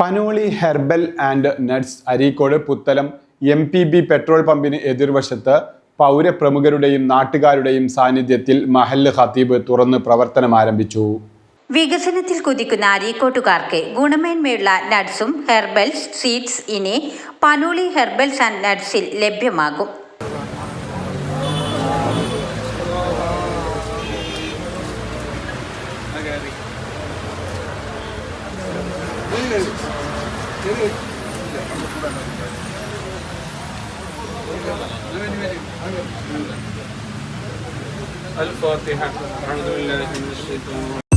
Panoli herbal and nuts Areekode Puthalam M P B petrol പമ്പിന് എതിർവശത്ത് പൗരപ്രമുഖരുടെയും നാട്ടുകാരുടെയും സാന്നിധ്യത്തിൽ മഹല്ല് ഖത്തീബ് തുറന്ന് പ്രവർത്തനം ആരംഭിച്ചു. വികസനത്തിൽ കുതിക്കുന്ന അരീക്കോട്ടുകാർക്ക് ഗുണമേന്മയുള്ള നട്ട്സും ഹെർബൽസ് സീഡ്സ് ഇനി പനോളി ഹെർബൽസ് ആൻഡ് നട്ട്സിൽ ലഭ്യമാകും. الفاتحة. أعوذ بالله من الشيطان.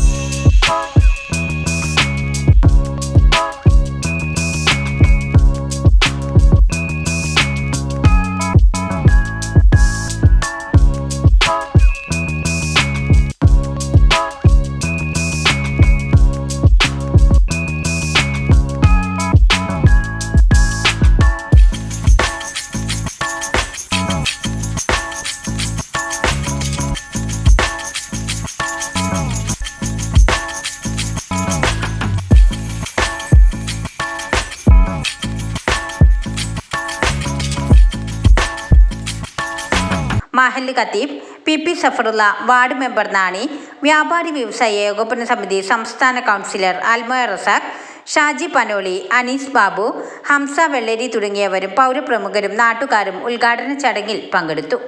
മഹല്ല് ഖത്തീബ് P. P. Safarulla ward member Nani വ്യാപാരി വ്യവസായ ഏകോപന സമിതി സംസ്ഥാന കൗൺസിലർ അൽമോയ റസാഖ് ഷാജി പനോളി അനീസ് ബാബു ഹംസ വെള്ളരി തുടങ്ങിയവരും പൗരപ്രമുഖരും നാട്ടുകാരും ഉദ്ഘാടന ചടങ്ങിൽ പങ്കെടുത്തു.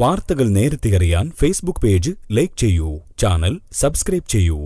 വാർത്തകൾ നേരത്തെ അറിയാൻ ഫേസ്ബുക്ക് പേജ് ലൈക്ക് ചെയ്യൂ ചാനൽ സബ്സ്ക്രൈബ് ചെയ്യൂ.